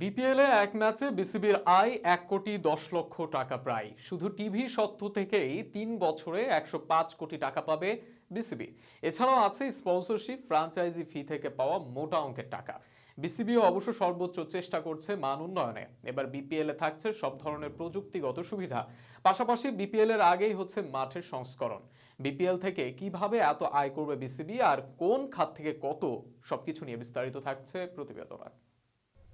BPL এ এক ম্যাচে বিসিবির আয় এক কোটি দশ লক্ষ টাকা প্রায়। শুধু টিভি সত্ত্ব থেকেই তিন বছরে একশো পাঁচ কোটি টাকা পাবে বিসিবি। এছাড়াও আছে স্পন্সরশিপ, ফ্রাঞ্চাইজি ফি থেকে পাওয়া মোটা অঙ্কের টাকা। বিসিবিও অবশ্য সর্বোচ্চ চেষ্টা করছে মান উন্নয়নে। এবার বিপিএল এ থাকছে সব ধরনের প্রযুক্তিগত সুবিধা। পাশাপাশি বিপিএল এর আগেই হচ্ছে মাঠের সংস্করণ। বিপিএল থেকে কীভাবে এত আয় করবে বিসিবি আর কোন খাত থেকে কত, সবকিছু নিয়ে বিস্তারিত থাকছে প্রতিবেদনা।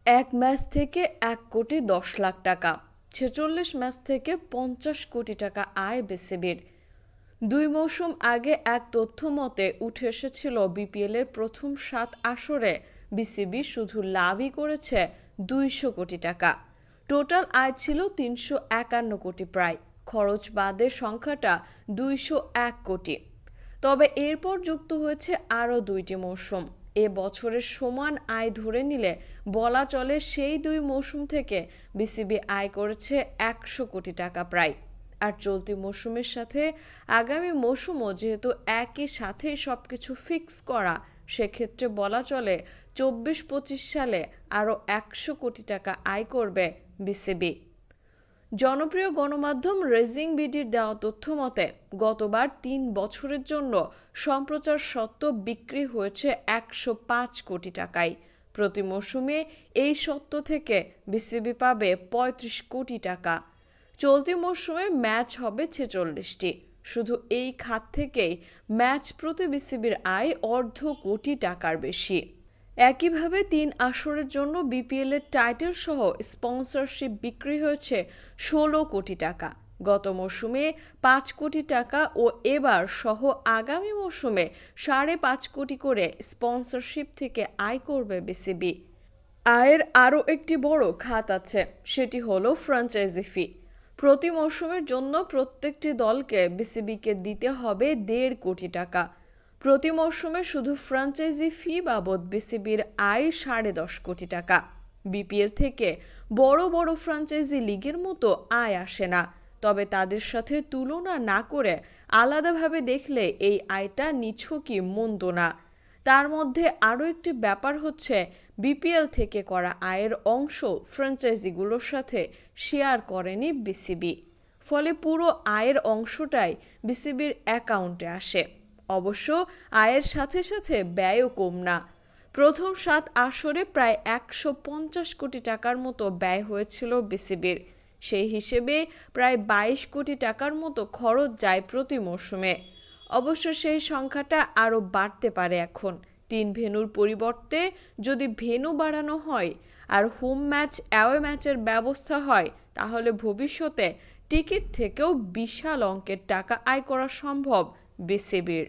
এক ম্যাচ থেকে এক কোটি দশ লাখ টাকা, ছেচল্লিশ ম্যাচ থেকে পঞ্চাশ কোটি টাকা আয় বিসিবির। দুই মৌসুম আগে এক তথ্য মতে উঠে এসেছিল বিপিএল এর প্রথম সাত আসরে বিসিবি শুধু লাভই করেছে দুইশো কোটি টাকা। টোটাল আয় ছিল তিনশো একান্ন কোটি প্রায়, খরচ বাদের সংখ্যাটা দুইশো এক কোটি। তবে এরপর যুক্ত হয়েছে আরও দুইটি মৌসুম। এ বছরের সমান আয় ধরে নিলে বলা চলে সেই দুই মৌসুম থেকে বিসিবি আয় করেছে একশো কোটি টাকা প্রায়। আর চলতি মৌসুমের সাথে আগামী মৌসুমও যেহেতু একই সাথে সব কিছু ফিক্স করা, সেক্ষেত্রে বলা চলে চব্বিশ পঁচিশ সালে আরও একশো কোটি টাকা আয় করবে বিসিবি জনপ্রিয় গণমাধ্যম রেজিং বিডির দেওয়া তথ্য মতে, গতবার তিন বছরের জন্য সম্প্রচার সত্ত্ব বিক্রি হয়েছে একশো পাঁচ কোটি টাকায়। প্রতি মৌসুমে এই সত্ত্ব থেকে বিসিবি পাবে পঁয়ত্রিশ কোটি টাকা। চলতি মৌসুমে ম্যাচ হবে ছেচল্লিশটি। শুধু এই খাত থেকেই ম্যাচ প্রতি বিসিবির আয় অর্ধ কোটি টাকার বেশি। একইভাবে তিন আসরের জন্য বিপিএল এর টাইটেল সহ স্পন্সরশিপ বিক্রি হয়েছে ষোলো কোটি টাকা। গত মৌসুমে পাঁচ কোটি টাকা ও এবার সহ আগামী মৌসুমে সাড়ে পাঁচ কোটি করে স্পন্সরশিপ থেকে আয় করবে বিসিবি। আয়ের আরও একটি বড় খাত আছে, সেটি হলো ফ্র্যাঞ্চাইজি ফি। প্রতি মৌসুমের জন্য প্রত্যেকটি দলকে বিসিবিকে দিতে হবে দেড় কোটি টাকা। প্রতি মৌসুমে শুধু ফ্র্যাঞ্চাইজি ফি বাবদ বিসিবির আয় সাড়ে দশ কোটি টাকা। বিপিএল থেকে বড় বড় ফ্র্যাঞ্চাইজি লিগের মতো আয় আসে না। তবে তাদের সাথে তুলনা না করে আলাদাভাবে দেখলে এই আয়টা নিছকই মন্দ না। তার মধ্যে আরও একটি ব্যাপার হচ্ছে, বিপিএল থেকে করা আয়ের অংশ ফ্র্যাঞ্চাইজিগুলোর সাথে শেয়ার করেনি বিসিবি। ফলে পুরো আয়ের অংশটাই বিসিবির অ্যাকাউন্টে আসে। অবশ্য আয়ের সাথে সাথে ব্যয়ও কম না। প্রথম সাত আসরে প্রায় একশো পঞ্চাশ কোটি টাকার মতো ব্যয় হয়েছিল বিসিবির। সেই হিসেবে প্রায় বাইশ কোটি টাকার মতো খরচ যায় প্রতি মৌসুমে অবশ্য সেই সংখ্যাটা আরও বাড়তে পারে এখন। তিন ভেন্যুর পরিবর্তে যদি ভেন্যু বাড়ানো হয় আর হোম ম্যাচ, অ্যাওয়ে ম্যাচের ব্যবস্থা হয়, তাহলে ভবিষ্যতে টিকিট থেকেও বিশাল অঙ্কের টাকা আয় করা সম্ভব। বিসিবির